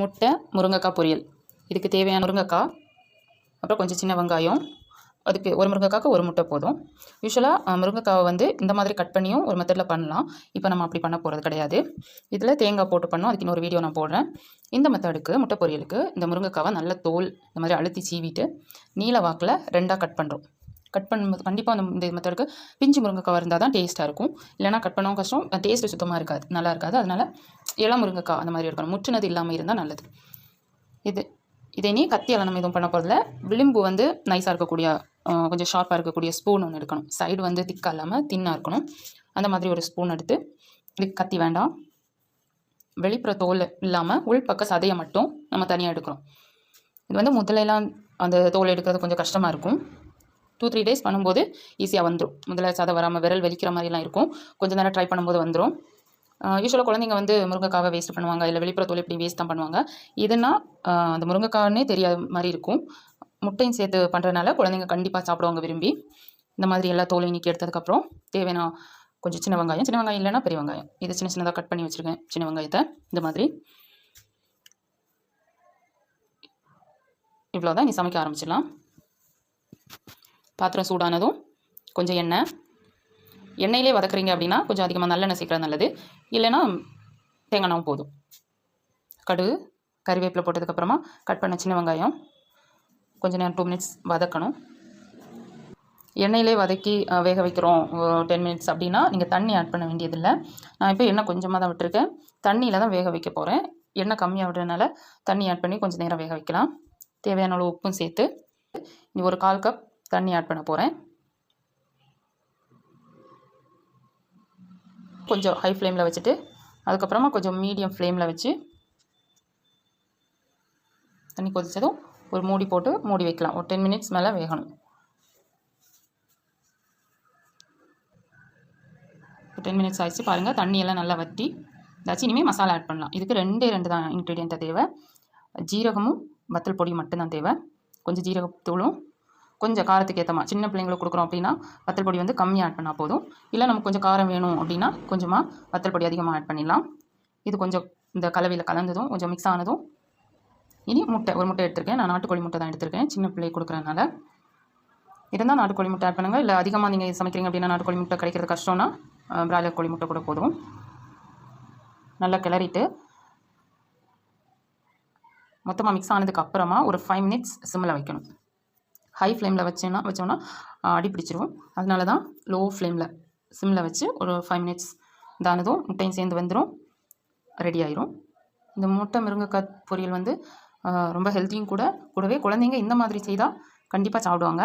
முட்டை முருங்கைக்காய் பொரியல். இதுக்கு தேவையான முருங்கைக்காய் அப்புறம் கொஞ்சம் சின்ன வெங்காயம். அதுக்கு ஒரு முருங்கைக்காய்க்கு ஒரு முட்டை போதும். யூஸ்வலாக முருங்கைக்காவை வந்து இந்த மாதிரி கட் பண்ணியும் ஒரு மெத்தடில் பண்ணலாம். இப்போ நம்ம அப்படி பண்ண போகிறது கிடையாது. இதில் தேங்காய் போட்டு பண்ணோம். அதுக்கு இன்னொரு வீடியோ நான் போடுறேன். இந்த மெத்தடுக்கு முட்டை பொரியலுக்கு இந்த முருங்கைக்காவை நல்ல தோல் இந்த மாதிரி அழுத்தி சீவிட்டு நீல வாக்கில் ரெண்டாக கட் பண்ணுறோம் கட் பண்ணும்போது கண்டிப்பாக அந்த இந்த மெத்தடுக்கு பிஞ்சு முருங்கைக்காய் இருந்தால் தான் டேஸ்ட்டாக இருக்கும். இல்லைனா கட் பண்ணவும் கஷ்டம். டேஸ்ட்டு சுத்தமாக இருக்காது. நல்லா இருக்காது. அதனால் இளம் முருங்கைக்காய் அந்த மாதிரி இருக்கணும். முற்றினது இல்லாமல் இருந்தால் நல்லது. இது இதே நீ கத்தியால் நம்ம எதுவும் பண்ண போகிறதில்ல விளிம்பு வந்து நைஸாக இருக்கக்கூடிய கொஞ்சம் ஷார்ப்பாக இருக்கக்கூடிய ஸ்பூன் ஒன்று எடுக்கணும். சைடு வந்து திக்காக இல்லாமல் தின்னாக இருக்கணும். அந்த மாதிரி ஒரு ஸ்பூன் எடுத்து இதுக்கு கத்தி வேண்டாம். வெளிப்புற தோல் இல்லாமல் உள்பக்க சதையை மட்டும் நம்ம தனியாக எடுக்கிறோம். இது வந்து முதலையெல்லாம் அந்த தோல் எடுக்கிறது கொஞ்சம் கஷ்டமாக இருக்கும். டூ த்ரீ டேஸ் பண்ணும்போது ஈஸியாக வந்துடும் முதல்ல சதை வராமல் விரல் வலிக்கிற மாதிரிலாம் இருக்கும். கொஞ்சம் நேரம் ட்ரை பண்ணும்போது வந்துடும் யூஸ்வலாக குழந்தைங்க வந்து முருங்கைக்காவை வேஸ்ட் பண்ணுவாங்க. இல்லை வெளிப்புற தோல் இப்படி வேஸ்ட் தான் பண்ணுவாங்க. இதுனா அந்த முருங்கைக்கானே தெரியாத மாதிரி இருக்கும். முட்டையும் சேர்த்து பண்ணுறதுனால குழந்தைங்க கண்டிப்பாக சாப்பிடுவாங்க விரும்பி. இந்த மாதிரி எல்லா தோலையும் நீக்கி எடுத்ததுக்கப்புறம் தேவையான கொஞ்சம் சின்ன வெங்காயம் சின்ன வெங்காயம் இல்லைன்னா பெரிய வெங்காயம். இதை சின்ன சின்னதாக கட் பண்ணி வச்சுருக்கேன். சின்ன வெங்காயத்தை. இந்த மாதிரி. இவ்வளோதான் நீ சமைக்க ஆரம்பிச்சிடலாம். பாத்திரம் சூடானதும் கொஞ்சம் எண்ணெய். எண்ணெயிலே வதக்குறீங்க அப்படின்னா கொஞ்சம் அதிகமாக நல்லெண்ணெய் சேர்க்குறது நல்லது. இல்லைன்னா தேங்காய் போதும். கடுகு கறிவேப்பிலை போட்டதுக்கப்புறமா கட் பண்ண சின்ன வெங்காயம். கொஞ்சம் நேரம் டூ மினிட்ஸ் வதக்கணும். எண்ணெயிலே வதக்கி வேக வைக்கிறோம் டென் மினிட்ஸ் அப்படின்னா நீங்கள் தண்ணி ஆட் பண்ண வேண்டியதில்லை. நான் இப்போ எண்ணெய் கொஞ்சமாக தான் விட்டுருக்கேன். தண்ணியில் தான் வேக வைக்க போகிறேன் எண்ணெய் கம்மியாக விடுறதுனால தண்ணி ஆட் பண்ணி கொஞ்சம் நேரம் வேக வைக்கலாம். தேவையான அளவு உப்பும் சேர்த்து இனி ஒரு கால் கப் தண்ணி ஆட் பண்ண போகிறேன் கொஞ்சம் ஹை ஃப்ளேமில் வச்சுட்டு அதுக்கப்புறமா கொஞ்சம் மீடியம் ஃப்ளேமில் வச்சு தண்ணி கொதித்ததும் ஒரு மூடி போட்டு மூடி வைக்கலாம். ஒரு டென் மினிட்ஸ் மேலே வேகணும். டென் மினிட்ஸ் ஆயிடுச்சு. பாருங்கள் தண்ணியெல்லாம் நல்லா வற்றி இதாச்சும் இனிமேல் மசாலா ஆட் பண்ணலாம். இதுக்கு ரெண்டே ரெண்டு தான் இன்க்ரீடியண்ட்டை தேவை. ஜீரகமும் வத்தல் பொடி மட்டும்தான் தேவை. கொஞ்சம் ஜீரகத்தூளும் கொஞ்சம் காரத்துக்கு ஏற்ற மாதிரி சின்ன பிள்ளைங்களுக்கு கொடுக்குறோம் அப்படின்னா வத்தல் பொடி வந்து கம்மியாக ஆட் பண்ணால் போதும். இல்லை நமக்கு கொஞ்சம் காரம் வேணும் அப்படின்னா கொஞ்சமாக வத்தல் பொடி அதிகமாக ஆட் பண்ணிடலாம். இது கொஞ்சம் இந்த கலவையில் கலந்ததும் கொஞ்சம் மிக்ஸ் ஆனதும். இனி முட்டை ஒரு முட்டை எடுத்திருக்கேன். நான் நாட்டுக்கோழி முட்டை தான் எடுத்திருக்கேன். சின்ன பிள்ளை கொடுக்குறதுனால. இருந்தால் நாட்டுக்கோழி முட்டை ஆட் பண்ணுங்கள் இல்லை அதிகமாக நீங்கள் சமைக்கிறீங்க அப்படின்னா நாட்டுக்கோழி முட்டை கிடைக்கிறது கஷ்டம்னா பிராய்லர் கோழி முட்டை கூட போதும். நல்லா கிளறிட்டு மொத்தமாக மிக்ஸ் ஆனதுக்கு அப்புறமா ஒரு ஃபைவ் மினிட்ஸ் சிம்மில் வைக்கணும். ஹை ஃப்ளேமில் வச்சேன்னா வச்சோன்னா அஹ், அடி பிடிச்சிரும். அதனால தான் லோ ஃப்ளேமில் சிம்மில் வச்சு ஒரு ஃபைவ் மினிட்ஸ் தானதும் முட்டையும் சேர்ந்து வந்துடும் ரெடி ஆயிரும். இந்த முட்டை மிருங்கக்காய் பொரியல் வந்து ரொம்ப ஹெல்த்தியும் கூட கூடவே குழந்தைங்க இந்த மாதிரி செய்தால் கண்டிப்பாக சாப்பிடுவாங்க.